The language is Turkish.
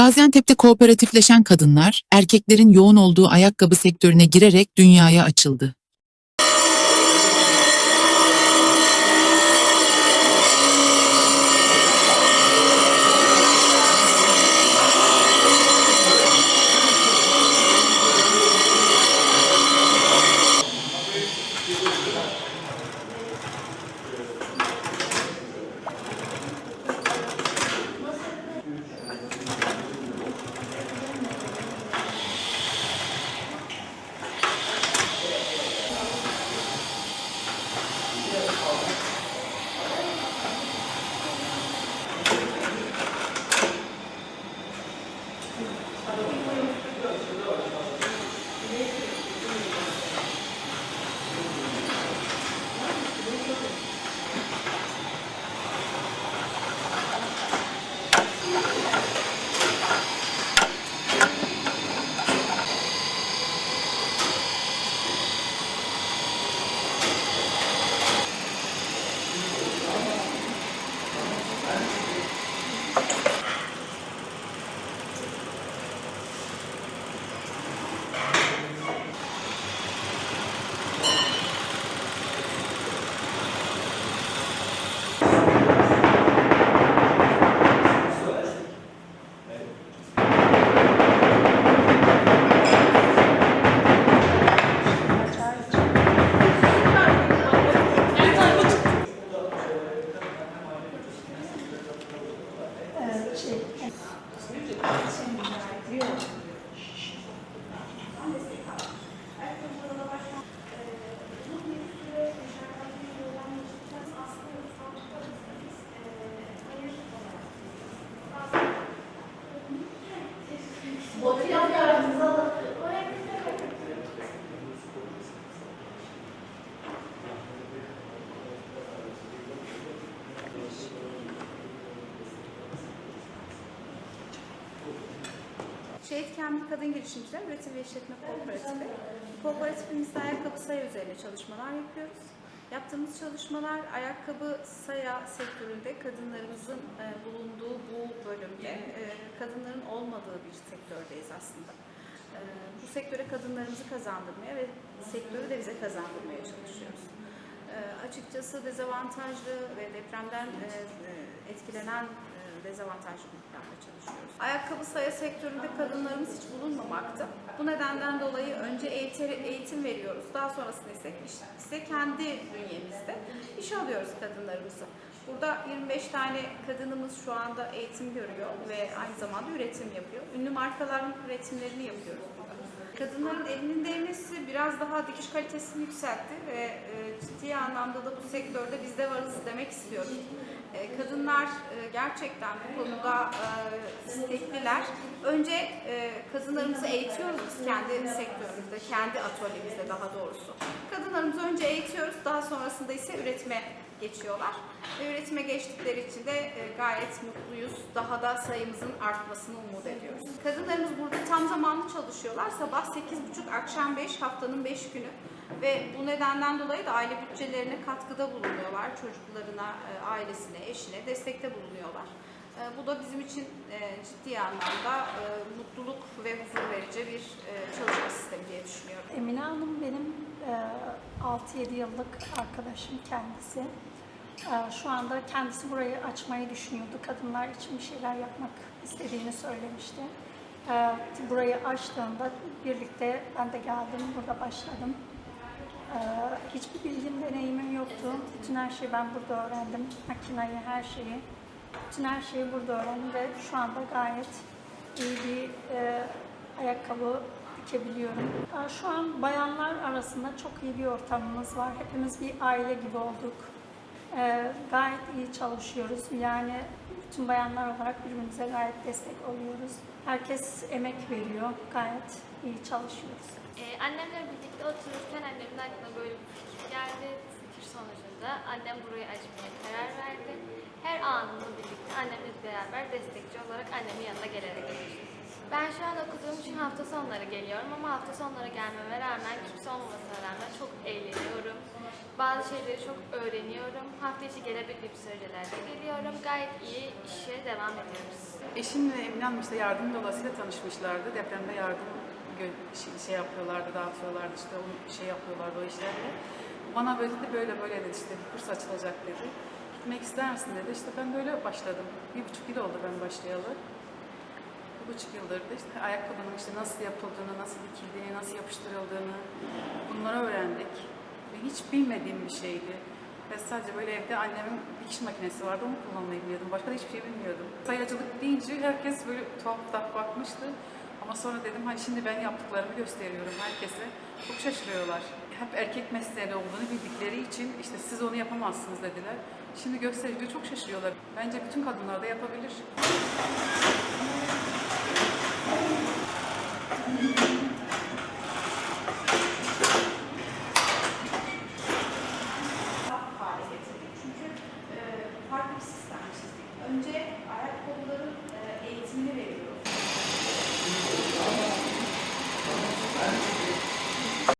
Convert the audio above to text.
Gaziantep'te kooperatifleşen kadınlar, erkeklerin yoğun olduğu ayakkabı sektörüne girerek dünyaya açıldı. church. It's. Şehit Kamil Kadın Girişimciler Üretim ve İşletme Kooperatifi. Kooperatifimizde ayakkabı saya üzerine çalışmalar yapıyoruz. Yaptığımız çalışmalar ayakkabı saya sektöründe kadınlarımızın e, bulunduğu bu bölümde e, kadınların olmadığı bir sektördeyiz aslında. E, bu sektöre kadınlarımızı kazandırmaya ve sektörü de bize kazandırmaya çalışıyoruz. Açıkçası dezavantajlı ve depremden etkilenen dezavantajlı gruplarla çalışıyoruz. Ayakkabı saya sektöründe kadınlarımız hiç bulunmamakta. Bu nedenden dolayı önce eğitim, veriyoruz. Daha sonrasında ise, ise kendi bünyemizde iş alıyoruz kadınlarımızı. Burada 25 tane kadınımız şu anda eğitim görüyor ve aynı zamanda üretim yapıyor. Ünlü markaların üretimlerini yapıyoruz. Kadınların elinin değmesi biraz daha dikiş kalitesini yükseltti ve e, ciddi anlamda da bu sektörde biz de varız demek istiyoruz. E, kadınlar e, gerçekten bu konuda e, istekliler. Önce e, kadınlarımızı eğitiyoruz biz kendi sektörümüzde, kendi atölyemizde daha doğrusu. Kadınlarımızı önce eğitiyoruz, daha sonrasında ise üretime geçiyorlar. Ve üretime geçtikleri için de gayet mutluyuz. Daha da sayımızın artmasını umut ediyoruz. Kadınlarımız burada tam zamanlı çalışıyorlar. Sabah 8.30, akşam 5, haftanın 5 günü. Ve bu nedenden dolayı da aile bütçelerine katkıda bulunuyorlar. Çocuklarına, e, ailesine, eşine destekte bulunuyorlar. E, Bu da bizim için e, ciddi anlamda mutluluk ve huzur verici bir çalışma sistemi diye düşünüyorum. Emine Hanım benim e, 6-7 yıllık arkadaşım kendisi. Şu anda kendisi burayı açmayı düşünüyordu. Kadınlar için bir şeyler yapmak istediğini söylemişti. Burayı açtığında birlikte ben de geldim, burada başladım. E, Hiçbir bilgim, deneyimim yoktu. Bütün her şeyi ben burada öğrendim. Makinayı, her şeyi. Bütün her şeyi burada öğrendim ve şu anda gayet iyi bir e, ayakkabı dikebiliyorum. Aa, Şu an bayanlar arasında çok iyi bir ortamımız var. Hepimiz bir aile gibi olduk. Ee, gayet iyi çalışıyoruz. Yani bütün bayanlar olarak birbirimize gayet destek oluyoruz. Herkes emek veriyor. Gayet iyi çalışıyoruz. Ee, annemle birlikte otururken annemin aklına böyle bir fikir geldi. Fikir sonucunda annem burayı açmaya karar verdi. Her anını birlikte annemle beraber destekçi olarak annemin yanına gelerek. Ben şu an okuduğum için hafta sonları geliyorum ama hafta sonları gelmeme rağmen kimse olmamasına rağmen çok eğleniyorum. Bazı şeyleri çok öğreniyorum. Hafta içi gelebildiğim sürecelerde geliyorum. Gayet iyi işe devam ediyoruz. Hanım işte yardım dolayısıyla tanışmışlardı. Depremde yardım şey, şey yapıyorlardı, dağıtıyorlardı işte onu şey yapıyorlardı o işlerle. Bana böyle dedi, böyle böyle dedi işte bir kurs açılacak dedi. Gitmek ister misin dedi. İşte ben böyle başladım. Bir buçuk yıl oldu ben başlayalı. Buçuk yıldır da işte ayakkabının işte nasıl yapıldığını, nasıl dikildiğini, nasıl yapıştırıldığını bunları öğrendik. Ve hiç bilmediğim bir şeydi. Ve sadece böyle evde annemin dikiş makinesi vardı, onu kullanmayı biliyordum. Başka da hiçbir şey bilmiyordum. Sayacılık deyince herkes böyle tuhaf tuhaf bakmıştı. Ama sonra dedim hani şimdi ben yaptıklarımı gösteriyorum herkese. Çok şaşırıyorlar. Hep erkek mesleği olduğunu bildikleri için işte siz onu yapamazsınız dediler. Şimdi gösterince çok şaşırıyorlar. Bence bütün kadınlar da yapabilir. Thank you.